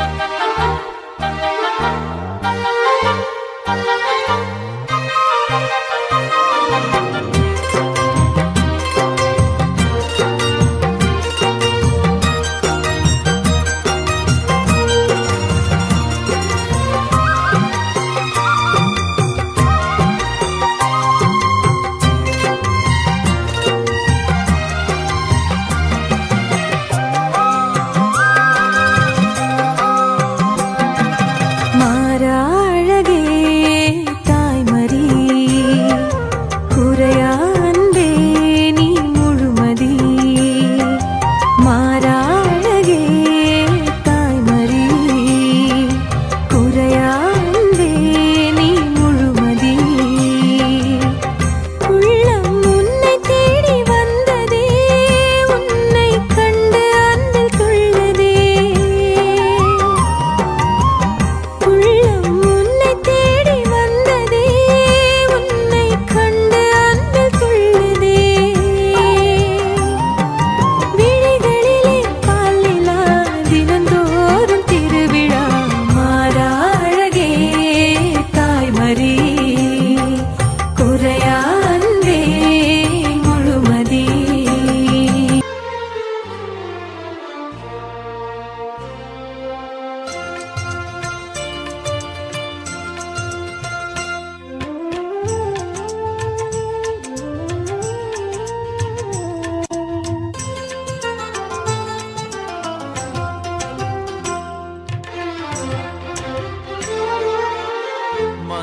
Thank you.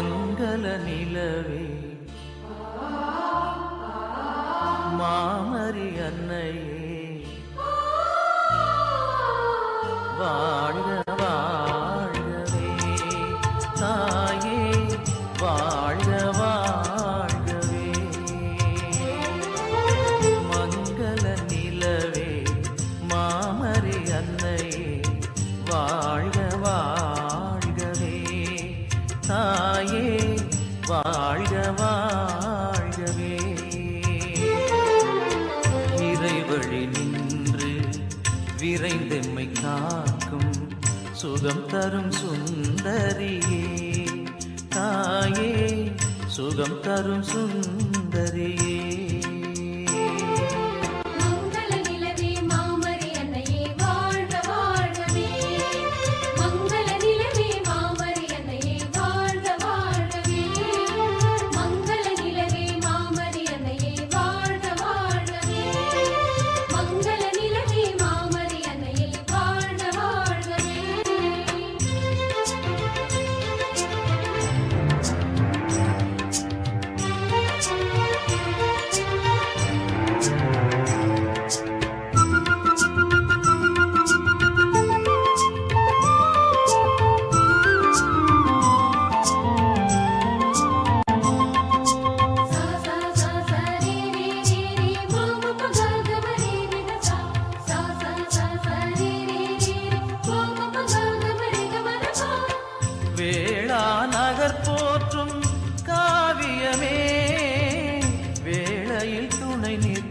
மங்கல நிலவே. மாமரி அன்னையே. வாழ்க எம்மை காக்கும் சுகம் தரும் சுந்தரியே. தாயே சுகம் தரும் சுந்தரியே. உன்னை நிற்க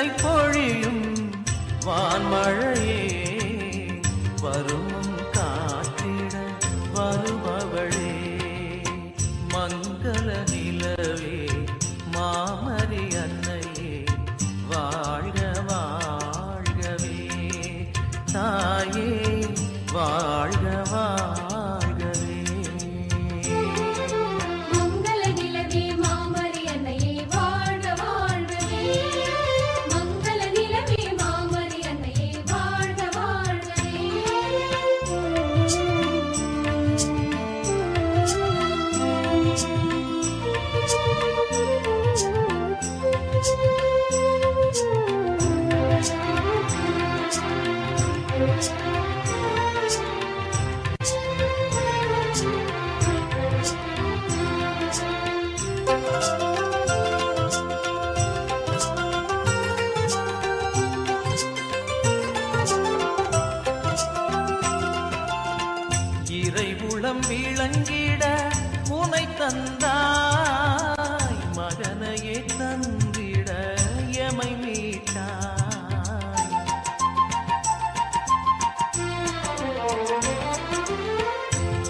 தலை பொழியும் வான்மழையே வரும் காத்திட வருபவளே மங்கள நிலவே மாம புலம் விளங்கிட உனை தந்தாய். மகனையே தந்திட எமை மீட்டாய்.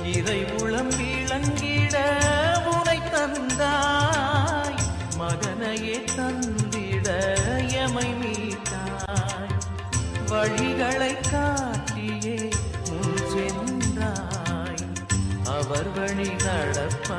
இதை உளம் விளங்கிட உனை தந்தாய். மகனையே தந்திட எமை மீட்டாய். வழிகளை காட்டியே அவர் வழி நடப்ப